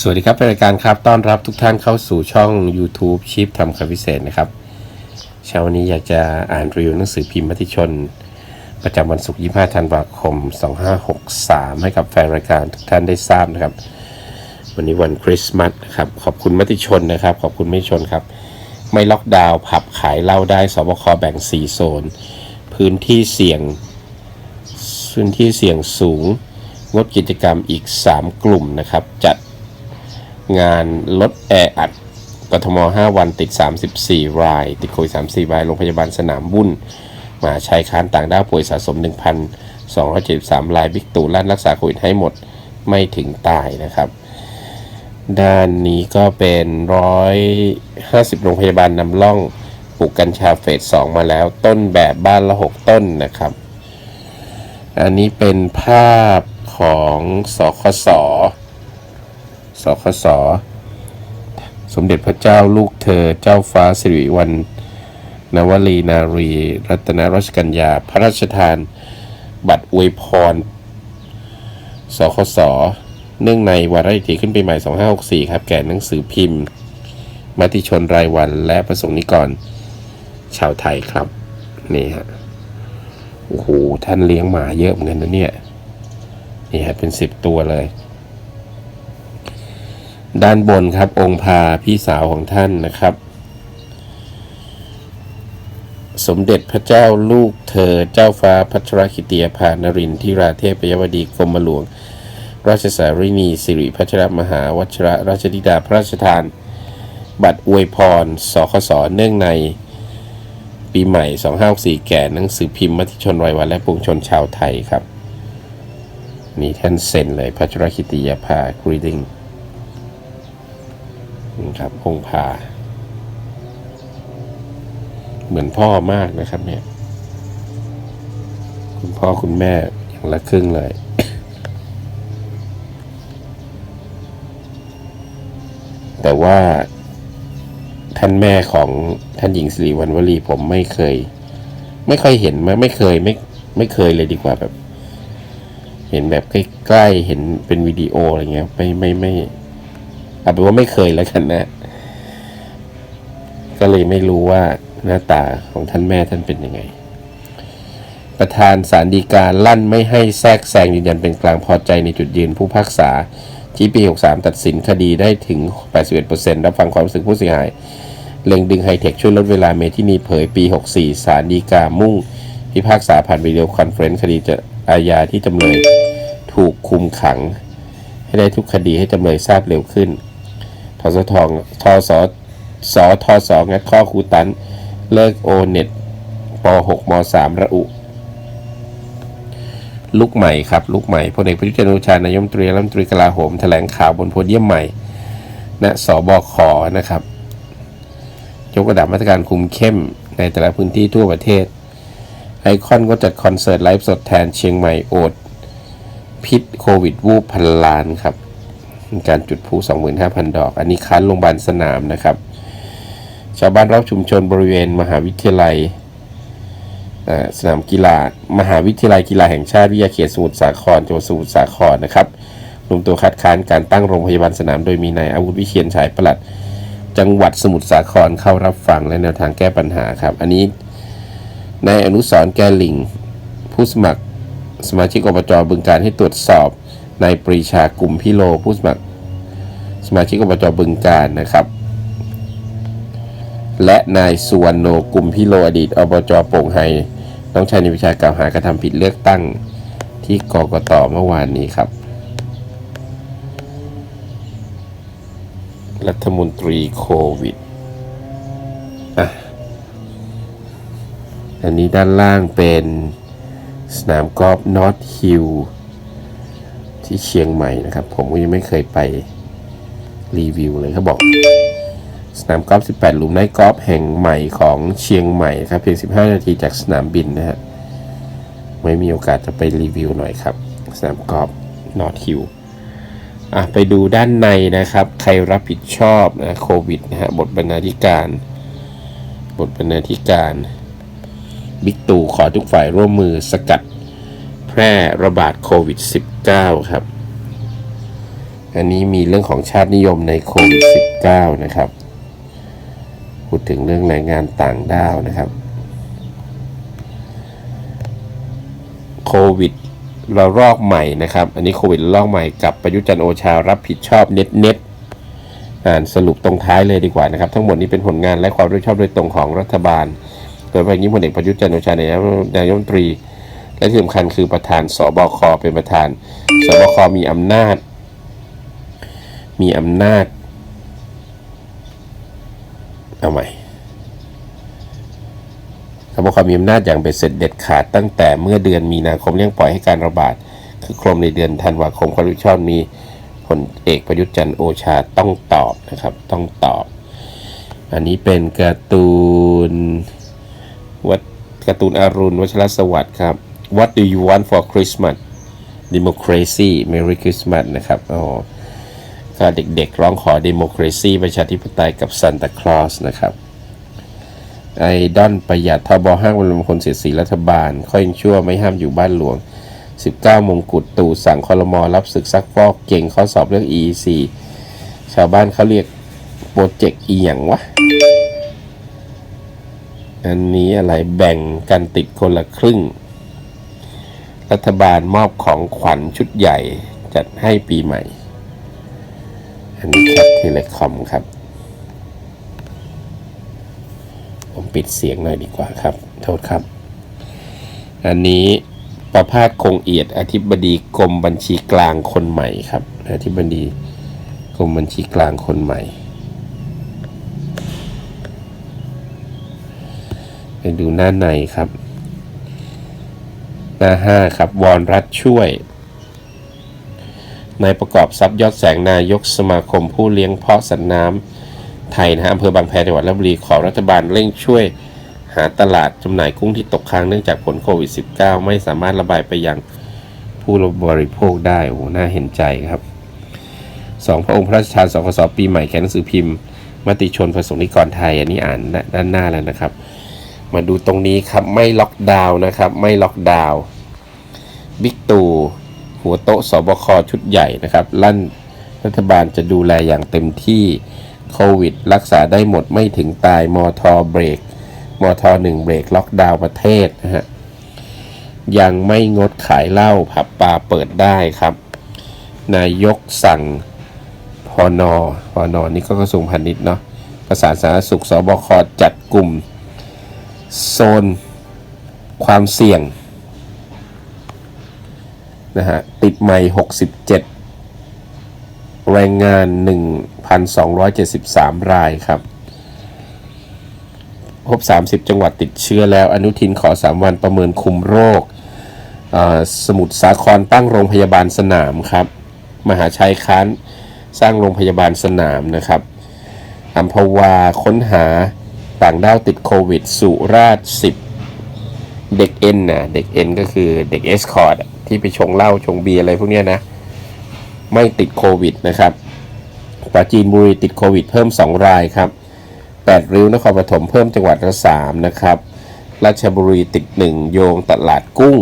สวัสดีครับรายการครับ ต้อนรับทุกท่านเข้าสู่ช่อง YouTube ชิปทำคำพิเศษนะครับ เช้าวันนี้อยากจะอ่านรีวิวหนังสือพิมพ์มติชน ประจำวันศุกร์25ธันวาคม 2563 ให้กับแฟนรายการทุกท่านได้ทราบนะครับ วันนี้วันคริสต์มาสนะครับ ขอบคุณมติชนนะครับ ขอบคุณมติชนครับ ไม่ล็อกดาวน์ผับขายเหล้าได้สบคแบ่ง 4 โซน พื้นที่เสี่ยง พื้นที่เสี่ยงสูง งดกิจกรรมอีก 3 กลุ่มนะครับจัด งานลดแออัดกทม 5 วันติด 34 ราย ติดโควิด34 ราย โรงพยาบาลสนามบุญมหาชัยค้านต่างด้าวป่วยสะสม 1,273 ราย บิ๊กตู่ลั่นรักษาโควิดให้หมดไม่ถึงตายนะครับ ด้านนี้ก็เป็น 150 โรงพยาบาลนำร่องปลูกกัญชาเฟส 2 มาแล้วต้นแบบบ้านละ 6 ต้นนะครับ อันนี้เป็นภาพของสคส สคส สมเด็จพระเจ้าลูกเธอเจ้าฟ้าสิริวัณนวลีนารี รัตนรัชกัญญา พระราชทาน บัตรอวยพร สคส เนื่องในวาระดิถีขึ้นปีใหม่ 2564 ครับ แก่หนังสือพิมพ์ มติชนรายวันและประสงค์นิกร ชาวไทยครับ นี่ฮะ โอ้โห ท่านเลี้ยงหมาเยอะเหมือนกันนะเนี่ย นี่ฮะ เป็นสิบตัวเลย ด้านบนครับองค์พาพี่สาวของท่านนะครับ สมเด็จพระเจ้าลูกเธอเจ้าฟ้าพัชรคิเตียพานรินธิราเทพยวดีกรมหลวง ราชสารินีสิริพัชรมหาวัชรราชธิดาพระราชทาน บัตรอวยพรสคสเนื่องใน ปีใหม่ 2564แก่หนังสือพิมพ์มติชนรายวันและปวงชนชาวไทยครับ มีท่านเซ็นเลยพัชรคิติยาภาก รีดิงครับองพา เหมือนพ่อมากนะครับ เนี่ย คุณพ่อคุณแม่อย่างละครึ่งเลยแต่ว่าท่านแม่ของท่านหญิงสิริวัณวลีผมไม่เคย ไม่ค่อยเห็นไม่ไม่เคยไม่ไม่เคยเลยดีกว่าแบบ เห็นแบบใกล้ๆเห็นเป็นวิดีโออะไรเงี้ยไม่ไม่ไม่ เอาเป็นว่าไม่เคยแล้วกันนะ ก็เลยไม่รู้ว่าหน้าตาของท่านแม่ท่านเป็นยังไง ประธานสารดีกาลั่นไม่ให้แทรกแซงยืนยันเป็นกลางพอใจในจุดยืนผู้พิพากษาที่ปี 63 ตัดสินคดีได้ถึง 81%รับฟังความรู้สึกผู้เสียหาย เล็งดึงไฮเทคช่วยลดเวลาเมที่นีเผยปี 64 สารดีกามุ่ง พิพากษาผ่านวิดีโอคอนเฟรนซ์คดีจะอาญาที่จำเลยถูกคุมขัง ให้ได้ทุกคดีให้จำเลยทราบเร็วขึ้น ทศทองทศสทศงัดข้อครูตัน เลิกโอเน็ตป .6 ม .3 ระอุ ลุกใหม่ครับ ลุกใหม่พลเอกประยุทธ์จันทร์โอชานายมตรีรัฐมนตรีกลาโหม แถลงข่าวบนโพเดียมใหม่ณสบคนะครับ ยกระดับมาตรการคุมเข้มในแต่ละพื้นที่ทั่วประเทศ ไอคอนก็จัดคอนเสิร์ตไลฟ์สดแทนเชียงใหม่โอด พิษโควิดวูบพันล้านครับ การจุดพลุ25,000 ดอก อันนี้ค้านโรงพยาบาลสนามนะครับ ชาวบ้านรอบชุมชนบริเวณ มหาวิทยาลัยสนามกีฬา มหาวิทยาลัยกีฬาแห่งชาติวิทยาเขตสมุทรสาครจังหวัดสมุทรสาครนะครับรวมตัวคัดค้านการตั้งโรงพยาบาลสนามโดยมีนายอาวุธวิเชียนฉายประหลัด จังหวัดสมุทรสาครเข้ารับฟังและแนวทางแก้ปัญหาครับ อันนี้นายอนุสรแกลิง ผู้สมัครสมาชิกอบจบึงการให้ตรวจสอบ นายปรีชากลุ่มพิโลผู้สมัคร สมาชิกอบจบึงการนะครับ และนายสุวรรณโนกลุ่มพิโลอดีตอบจโป่งไฮน้องชายในวิชากล่าวหากระทำผิดเลือกตั้งที่กกตเมื่อวานนี้ครับ รัฐมนตรีโควิดอะอันนี้ด้านล่างเป็นสนามกอล์ฟนอตฮิล ที่เชียงใหม่นะครับ ผมก็ยังไม่เคยไปรีวิวเลยเขาบอก สนามกอล์ฟ 18 หลุมไนท์กอล์ฟแห่งใหม่ของเชียงใหม่ครับ เพียง 15 นาทีจากสนามบินนะฮะไม่มีโอกาสจะไปรีวิวหน่อยครับ สนามกอล์ฟนอตฮิลอะไปดูด้านในนะครับ ใครรับผิดชอบนะโควิดนะฮะบทบรรณาธิการ บทบรรณาธิการ บิ๊กตู่ขอทุกฝ่ายร่วมมือสกัด พร่ระบาดโควิด -19 ครับ อันนี้มีเรื่องของชาตินิยมในโควิด -19 นะครับ พูดถึงเรื่องแรงงานต่างด้าวนะครับ โควิดระลอกใหม่นะครับ อันนี้โควิดระลอกใหม่กับประยุจันโอชารับผิดชอบเน็ตเน็ตอ่านสรุปตรงท้ายเลยดีกว่านะครับ ทั้งหมดนี้เป็นผลงานและความรับผิดชอบโดยตรงของรัฐบาล โดยเฉพาะอย่างยิ่งพลเอกประยุทธ์จันโอชานนายกรัฐมนตรี และที่สำคัญคือประธานสบคเป็นประธานสบคมีอำนาจ มีอำนาจเอาใหม่สบคมีอำนาจอย่างเบ็ดเสร็จเด็ดขาดตั้งแต่เมื่อเดือนมีนาคมเรื่องปล่อยให้การระบาดคือโครมในเดือนธันวาคมความรับผิดชอบมีพลเอกประยุทธ์จันทร์โอชาต้องตอบนะครับ ต้องตอบ อันนี้เป็นการ์ตูนวัดการ์ตูนอรุณวัชรสวัสดิ์ครับ What do you want for Christmas Democracy Merry Christmas นะครับอ๋อก็เด็กๆร้องขอ Democracy ประชาธิปไตยกับ Santa Claus นะครับไอดอนประหยัดทบห้างวันมคลเสียสีรัฐบาล ค่อยงชั่วไม่ห้ามอยู่บ้านหลวง 19 มงกุฎตู่สั่งคอรมอรับศึกซักฟอกเก่งข้อสอบเรื่อง EEC ชาวบ้านเขาเรียกโปรเจกต์อีหยังวะ อันนี้อะไรแบ่งกันติดคนละครึ่ง รัฐบาลมอบของขวัญชุดใหญ่จัดให้ปีใหม่ อันนี้แคปเทเลคอมครับ ผมปิดเสียงหน่อยดีกว่าครับ โทษครับ อันนี้ประภาสคงเอียดอธิบดีกรมบัญชีกลางคนใหม่ครับ อธิบดีกรมบัญชีกลางคนใหม่ไปดูหน้าในครับ หน้าห้าครับ วอนรัฐช่วยนายประกอบทรัพย์ยอดแสงนายกสมาคมผู้เลี้ยงเพาะสัตว์น้ำไทยนะฮะอำเภอบางแพจังหวัดลบบุรีขอรัฐบาลเร่งช่วยหาตลาดจำหน่ายกุ้งที่ตกค้างเนื่องจากผลโควิด -19 ไม่สามารถระบายไปยังผู้บริโภคได้โอ้โหน่าเห็นใจครับสองพระองค์พระราชทานสคสปีใหม่แขนหนังสือพิมพ์ มติชนประสงค์นิกรไทย อันนี้อ่านด้านหน้าแล้วนะครับ มาดูตรงนี้ครับไม่ล็อกดาวน์นะครับ ไม่ล็อกดาวน์บิ๊กตู่หัวโต๊ะสบคชุดใหญ่นะครับลั่นรัฐบาลจะดูแลอย่างเต็มที่โควิด รักษาได้หมดไม่ถึงตายมอทอเบรกมอทอหนึ่งเบรกล็อกดาวน์ประเทศนะฮะยังไม่งดขายเหล้าผับบาเปิดได้ครับ นายกสั่งพอนอพอนอนี่ก็กระทรวงพาณิชย์เนาะประสานสาธารณสุขสบคจัดกลุ่ม โซนความเสี่ยงนะฮะติดใหม่ 67 แรงงาน 1,273 รายครับ พบ 30 จังหวัดติดเชื้อแล้ว อนุทินขอ 3 วันประเมินคุมโรค สมุทรสาครตั้งโรงพยาบาลสนามครับ มหาชัยค้านสร้างโรงพยาบาลสนามนะครับอัมพวาค้นหา ต่างด้าวติดโควิด สุราษฎร์10เด็กเอ็นนะเด็กเอ็นก็คือเด็กเอสคอร์ดที่ไปชงเหล้าชงเบียร์อะไรพวกเนี้ยนะ ไม่ติดโควิดนะครับปราจีนบุรีติดโควิดเพิ่ม 2 รายครับ 8 ริ้วนครปฐมเพิ่มจังหวัดละ3นะครับ ราชบุรีติด 1 โยงตลาดกุ้ง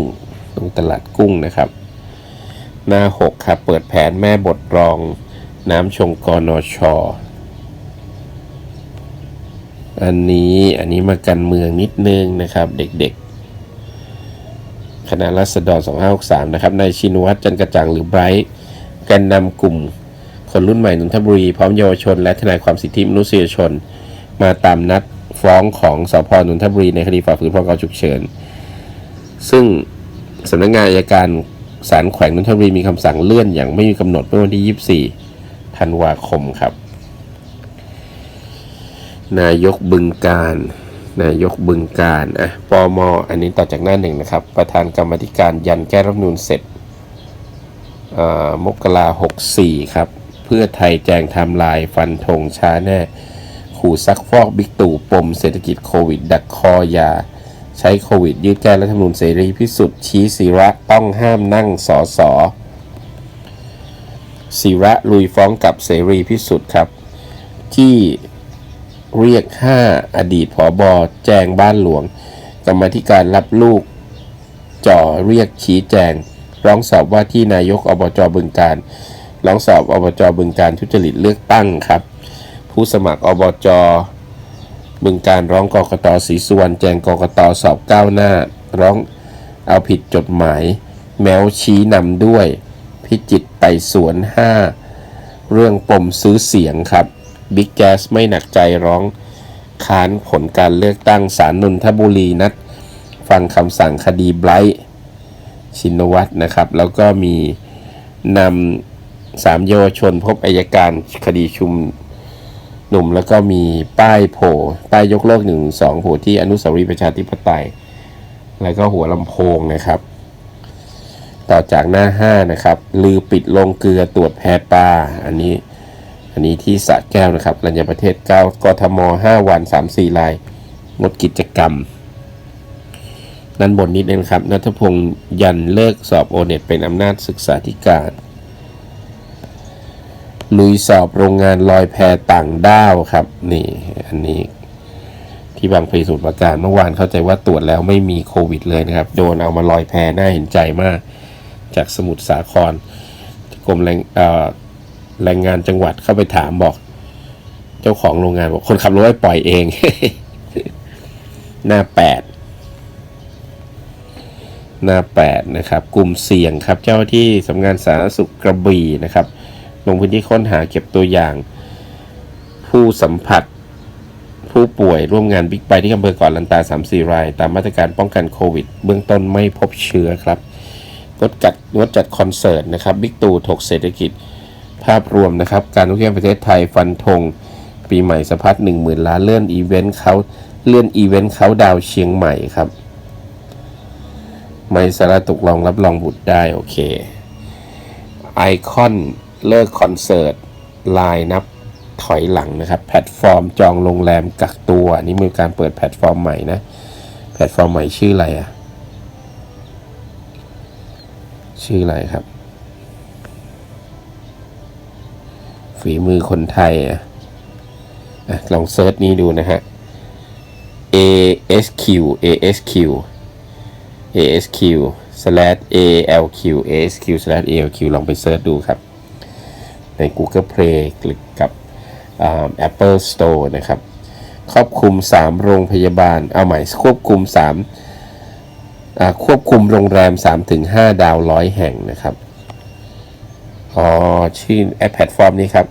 ตรงตลาดกุ้งนะครับ หน้า 6 ครับ เปิดแผนแม่บทรองน้ำชงกนช อันนี้อันนี้มากันเมืองนิดนึงนะครับ เด็กๆ คณะรัษฎร 2563 นะครับนายชินวัตรจันกระจ่างหรือไบรท์แกนนำกลุ่ม คนรุ่นใหม่นนทบุรี พร้อมเยาวชน และทนายความสิทธิมนุษยชน มาตามนัดฟ้องของสพนนทบุรีในคดีฝ่าฝืนพรกฉุกเฉิน ซึ่งสำนักงานอายการศาลแขวงนนทบุรีมีคำสั่งเลื่อนอย่างไม่มีกำหนดเมื่อวันที่ 24 ธันวาคมครับ นายกบึงการ นายกบึงการอะปอมออันนี้ต่อจากหน้าหนึ่งนะครับ ประธานกรรมธิการยันแก้รัฐมนูญเสร็จมกราหกสี่ครับ เพื่อไทยแจงทม์ไลน์ฟันธงช้าแน่ ขู่ซักฟอกบิ๊กตู่ปมเศรษฐกิจโควิด ดักคอยา ใช้โควิด ยืดแก้รัฐธรรมนูญเสรีพิสุทธิ์ชี้ศิระต้องห้ามนั่งสอสอศิระลุยฟ้องกับเสรีพิสุทธิ์ครับ ที่ เรียก 5 อดีตผอบอแจงบ้านหลวง กรรมาธิการรับลูก จ่อเรียกชี้แจง ร้องสอบว่าที่นายกอบจบึงการ ร้องสอบอบจบึงการทุจริตเลือกตั้งครับ ผู้สมัครอบจบึงการร้องกกตศรีสุวรรณแจงกกตสอบก้าวหน้า ร้องเอาผิดจดหมาย แมวชี้นำด้วย พิจิตไต่สวน 5 เรื่องปมซื้อเสียงครับ บิ๊กแ s สไม่หนักใจร้องค้านผลการเลือกตั้งสารนนทบุรีนัด ฟังคำสั่งคดีไบรท์ชินวัตรนะครับ แล้วก็มีนำสามเยาวชนพบอายการคดีชุมหนุ่ม แล้วก็มีป้ายโผล่ป้ายยกเลิกหนึ่งสองโผล่ที่อนุสาวรีย์ประชาธิปไตย แล้วก็หัวลำโพงนะครับ ต่อจากหน้า5นะครับ ลือปิดลงเกลือตรวจแพปลาอันนี้ อันนี้ที่สระแก้วนะครับรัญญประเทศ 9 กทม 5 วัน 3-4 ลาย งดกิจกรรมด้นบนนิดนึงครับนัทพงศ์ยันเลิกสอบโอเน็ตเป็นอำนาจศึกษาธิการ ลุยสอบโรงงานลอยแพต่างด้าวครับ นี่อันนี้ที่บางพลีสมุทรปราการเมื่อวานเข้าใจว่าตรวจแล้วไม่มีโควิดเลยนะครับ โดนเอามาลอยแพน่าเห็นใจมาก จากสมุทรสาครกรมแรงเอ่อ แรงงานจังหวัดเข้าไปถามบอก เจ้าของโรงงานบอกคนขับรถให้ปล่อยเอง หน้าแปดหน้า8นะครับกลุ่มเสี่ยงครับเจ้าที่สำนักงานสาธารณสุขกระบี่นะครับลงพื้นที่ค้นหาเก็บตัวอย่าง ผู้สัมผัส ผู้ป่วยร่วมงานบิ๊กไบที่อำเภอเก่อนลันตา 3-4 ราย ตามมาตรการป้องกันโควิด เบื้องต้นไม่พบเชื้อครับงดจัดงดจัดคอนเสิร์ตนะครับบิ๊กตู่ถกเศรษฐกิจ ภาพรวมนะครับ การท่องเที่ยวประเทศไทยฟันธงปีใหม่สะพัด1 0,000 ล้านเลื่อนอีเวนต์เขาเลื่อนอีเวนต์เขาดาวเชียงใหม่ครับ ไม่สาระตกลองรับรองบุตรได้ โอเค ไอคอนเลิกคอนเสิร์ตไลน์นับถอยหลังนะครับ แพลตฟอร์มจองโรงแรมกักตัวนนี่มีการเปิดแพลตฟอร์มใหม่นะ แพลตฟอร์มใหม่ชื่ออะไรอะชื่ออะไรครับ ฝีมือคนไทยอะลองเซิร์ชนี้ดูนะฮะ ASQ ASQ ASQ slash ALQ ASQ slash ALQ ลองไปเซิร์ชดูครับ ใน Google Play คลิกกับอ่า Apple Store นะครับ ครอบคลุม 3 โรงพยาบาล เอาใหม่ควบคุม 3 ควบคุมโรงแรม 3-5 ดาวร้อยแห่งนะครับ อ๋อ ชื่อแอปแพลตฟอร์มนี้ครับ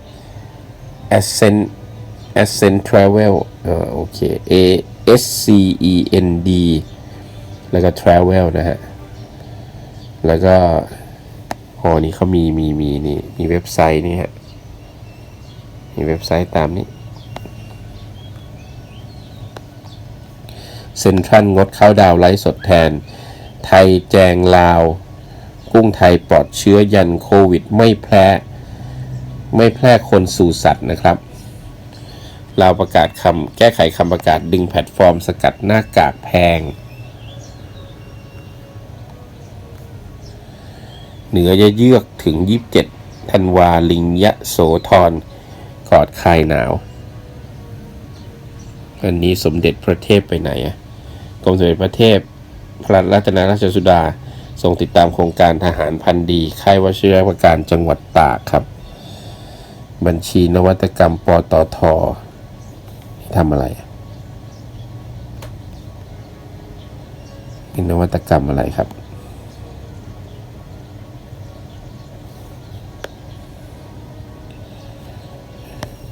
Ascent Ascent Travel เออโอเค A S C E N D แล้วก็ Travel นะฮะ แล้วก็อ๋อนี่เขามีมีมีนี่มีเว็บไซต์นี่ฮะ มีเว็บไซต์ตามนี้เซ็นทรัลงดเข้าดาวไลฟ์สดแทน ไทยแจงลาว กุ้งไทยปลอดเชื้อยันโควิด ไม่แพร่ ไม่แพร่คนสู่สัตว์นะครับ เราประกาศคำแก้ไขคำประกาศดึงแพลตฟอร์มสกัดหน้ากากแพง เหนือจะเยือกถึง 27ธันวาลิงยะโสธรกอดคลายหนาว อันนี้สมเด็จพระเทพไปไหนอะกรมสมเด็จพระเทพพระรัตนราชสุดา ทรงติดตามโครงการทหารพันธีค่ายวชิรประการจังหวัดตากครับ บัญชีนวัตกรรมปตททำอะไรอะเป็นนวัตกรรมอะไรครับ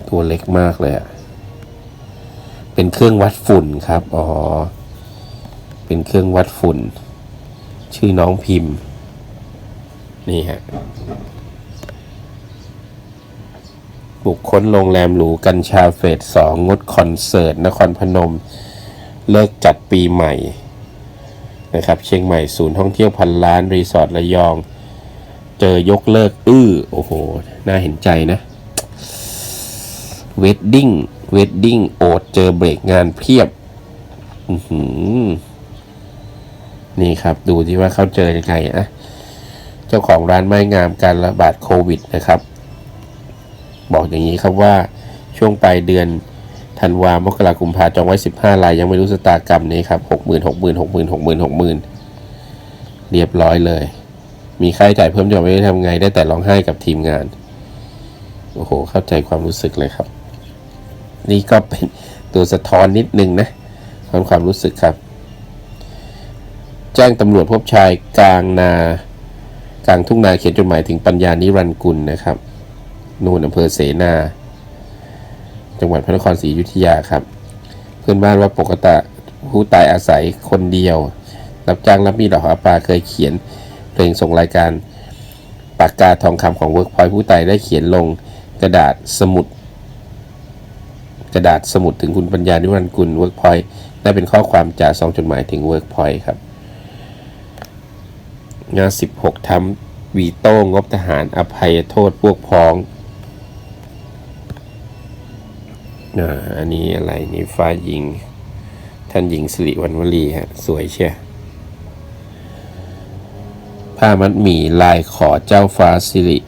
ตัวเล็กมากเลยอะเป็นเครื่องวัดฝุ่นครับ อ๋อ เป็นเครื่องวัดฝุ่น ชื่อน้องพิมพ์ นี่ฮะ บุคคลโรงแรมหรูกัญชาเฟสสองงดคอนเสิร์ต นครพนม เลิกจัดปีใหม่ นะครับ เชียงใหม่ศูนย์ท่องเที่ยวพันล้าน รีสอร์ทระยอง เจอยกเลิก อื้อ โอ้โห น่าเห็นใจนะเวดดิ้งเวดดิ้งโอดเจอเบรกงานเพียบ อือหือ นี่ครับ ดูที่ว่าเขาเจอยังไงนะเจ้าของร้านไม้งามการระบาดโควิดนะครับ บอกอย่างนี้ครับว่าช่วงปลายเดือนธันวามกราคมพาจองไว้ 15รายยังไม่รู้สตากรรมนี้ครับหกหมื่นหกหมื่นหกหมื่นหกหมื่นหกหมื่นเรียบร้อยเลย มีค่าใช้จ่ายเพิ่มจะไม่ได้ทำไงได้แต่ร้องไห้กับทีมงาน โอ้โห เข้าใจความรู้สึกเลยครับ นี่ก็เป็นตัวสะท้อนนิดนึงนะของความรู้สึกครับ แจ้งตำรวจพบชายกลางนากลางทุ่งนาเขียนจดหมายถึงปัญญานิรันกุลนะครับนูนอำเภอเสนา จังหวัดพระนครศรีอยุธยาครับ เพื่อนบ้านว่าปกติผู้ตายอาศัยคนเดียว รับจ้างรับมีดอกหาปลาเคยเขียนเพลงส่งรายการปากกาทองคำของเวิร์กพอยผู้ตายได้เขียนลงกระดาษสมุด กระดาษสมุดถึงคุณปัญญานิรันกุลเวิร์กพอยได้เป็นข้อความจากซองจดหมายถึงเวิร์กพอยครับ งาน 16ทำวีโต้งบทหารอภัยโทษพวกพ้องอ่าอันนี้อะไรนี่ฟ้าหญิง ท่านหญิงสิริวัณวลีฮะ สวยเชียผ้ามัดหมี่ลายขอเจ้าฟ้าสิริ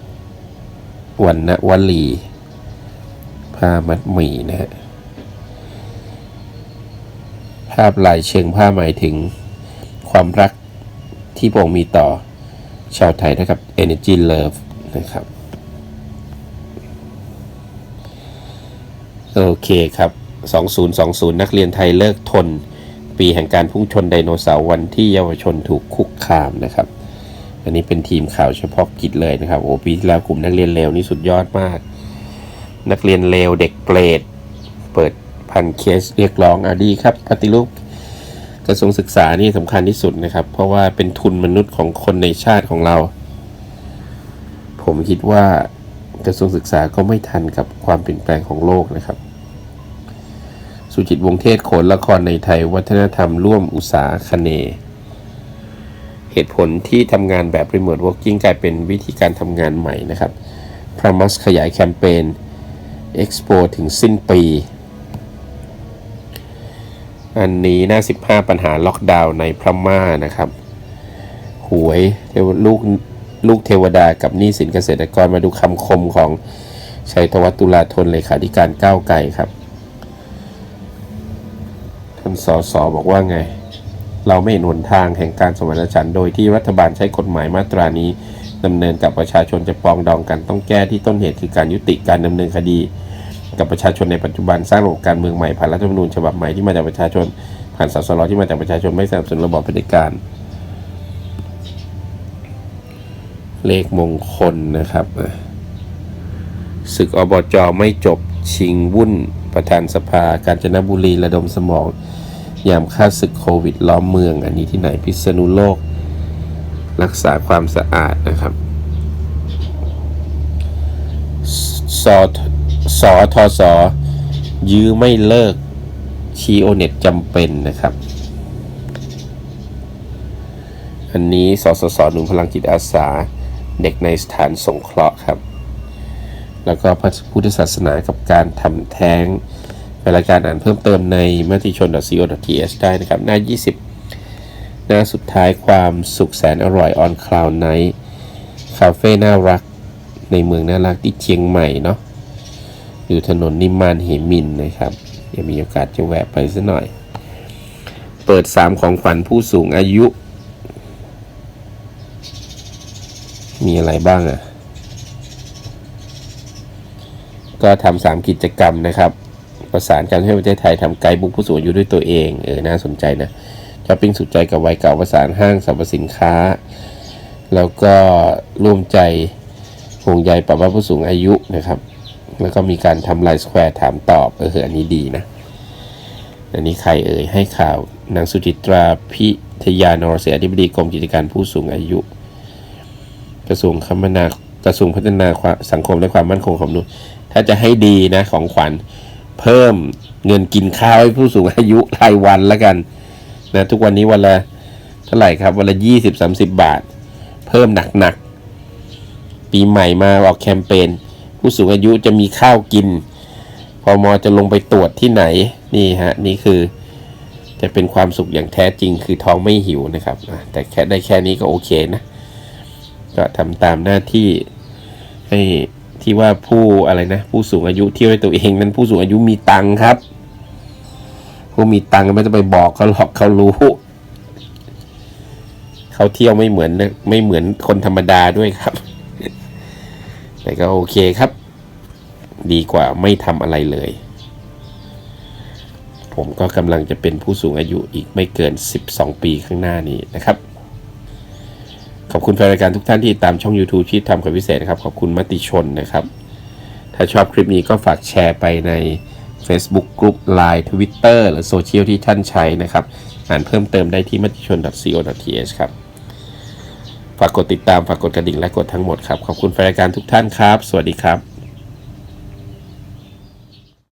วันณวลี ผ้ามัดหมี่นะฮะ ภาพลายเชิงผ้าหมายถึงความรัก ที่พระองค์มีต่อชาวไทยนะครับ Energy Love นะครับโอเคครับ 2020 นักเรียนไทยเลิกทน ปีแห่งการพุ่งชนไดโนเสาร์วันที่เยาวชนถูกคุกคามนะครับ อันนี้เป็นทีมข่าวเฉพาะกิจเลยนะครับ โอ้ปีที่แล้วกลุ่มนักเรียนเลวนี่สุดยอดมาก นักเรียนเลวเด็กเปรต เปิดพันเคสเรียกร้องอดีครับปฏิรูป กระทรวงศึกษานี่สำคัญที่สุดนะครับ เพราะว่าเป็นทุนมนุษย์ของคนในชาติของเรา ผมคิดว่ากระทรวงศึกษาก็ไม่ทันกับความเปลี่ยนแปลงของโลกนะครับ สุจิตวงเทศโขนละครในไทย วัฒนธรรมร่วมอุตสาคเน เหตุผลที่ทำงานแบบ Remote Working กลายเป็นวิธีการทำงานใหม่นะครับพร m มัสขยายแคมเปญ Expo ถึงสิ้นปี อันนี้หน้า 15 ปัญหาล็อกดาวน์ในพม่านะครับ หวยเทวลูกลูกเทวดากับหนี้สินเกษตรกรมาดูคำคมของชัยธวัฒตุลาธนเลขาธิการก้าวไกลครับ ท่านสอสอบอกว่าไง เราไม่เห็นหนทางแห่งการสมานฉันท์โดยที่รัฐบาลใช้กฎหมายมาตรานี้ดำเนินกับประชาชนจะปองดองกันต้องแก้ที่ต้นเหตุคือการยุติการดำเนินคดี กับประชาชนในปัจจุบันสร้างระบบการเมืองใหม่ผ่านรัฐธรรมนูญฉบับใหม่ที่มาจากประชาชน ผ่านสสรที่มาจากประชาชนไม่สนับสนุนระบอบเผด็จการ เลขมงคลนะครับศึกอบจไม่จบชิงวุ่นประธานสภา การจนบุรีระดมสมอง ยามฆ่าศึกโควิดล้อมเมือง อันนี้ที่ไหนพิษณุโลก รักษาความสะอาดนะครับ สอ สอทอสอยื้อไม่เลิกชีโอเน็ตจำเป็นนะครับ อันนี้สสสหนุนพลังจิตอาสา เด็กในสถานสงเคราะห์ครับ แล้วก็พระพุทธศาสนากับการทำแท้งเป็นรายการอ่านเพิ่มเติมในมติชน .co.th ได้นะครับ หน้า 20 หน้าสุดท้ายความสุขแสนอร่อย on cloud night คาเฟ่น่ารักในเมืองน่ารักที่เชียงใหม่เนาะ อยู่ถนนนิมมานเหมินนะครับเดี๋ยวมีโอกาสจะแวะไปสักหน่อย เปิด 3 ของขวัญผู้สูงอายุ มีอะไรบ้างอะ่ะ ก็ทำสามกิจกรรมนะครับ ประสานการให้ประเทศไทยทำไกด์บุ๊กผู้สูงอายุด้วยตัวเอง เออ น่าสนใจนะช้อปปิ้งสุดใจกับวัยเก่าประสานห้างสรรพสินค้า แล้วก็ร่วมใจห่วงใยปรับว่าผู้สูงอายุนะครับ แล้วก็มีการทำไลน์สแควร์ถามตอบเอออันนี้ดีนะ อันนี้ใครเอ่ยให้ข่าวนางสุจิตราพิทยานรเสียอธิบดีกรมกิจการผู้สูงอายุ กระทรวงคมนากระทรวงพัฒนาสังคมและความมั่นคงของมนุษย์ถ้าจะให้ดีนะของขวัญเพิ่มเงินกินข้าวให้ผู้สูงอายุรายวันล้วกันนะทุกวันนี้วันละเท่าไหร่ครับวันละยี่สิบสามสิบบาท เพิ่มหนักๆปีใหม่มาออกแคมเปญ ผู้สูงอายุจะมีข้าวกินพอมอจะลงไปตรวจที่ไหนนี่ฮะนี่คือจะเป็นความสุขอย่างแท้จริงคือท้องไม่หิวนะครับ แต่แค่ได้แค่นี้ก็โอเคนะ ก็ทำตามหน้าที่ให้ที่ว่าผู้อะไรนะ ผู้สูงอายุเที่ยวให้ตัวเองนั้นผู้สูงอายุมีตังค์ครับ ผู้มีตังค์ไม่ต้องไปบอกเขาหรอกเขารู้เขาเที่ยวไม่เหมือนไม่เหมือนคนธรรมดาด้วยครับ แต่ก็โอเคครับ ดีกว่าไม่ทำอะไรเลย ผมก็กำลังจะเป็นผู้สูงอายุอีกไม่เกิน 12 ปีข้างหน้านี้นะครับ ขอบคุณแฟนรายการทุกท่านที่ตามช่อง YouTube ชีพทำกับพิเศษนะครับ ขอบคุณมติชนนะครับ ถ้าชอบคลิปนี้ก็ฝากแชร์ไปใน Facebook กลุ่ม Line Twitter หรือโซเชียลที่ท่านใช้นะครับ อ่านเพิ่มเติมได้ที่มติชน .co.th ครับ ฝากกดติดตามฝากกดกระดิ่งและกดทั้งหมดครับ ขอบคุณแฟนรายการทุกท่านครับ สวัสดีครับ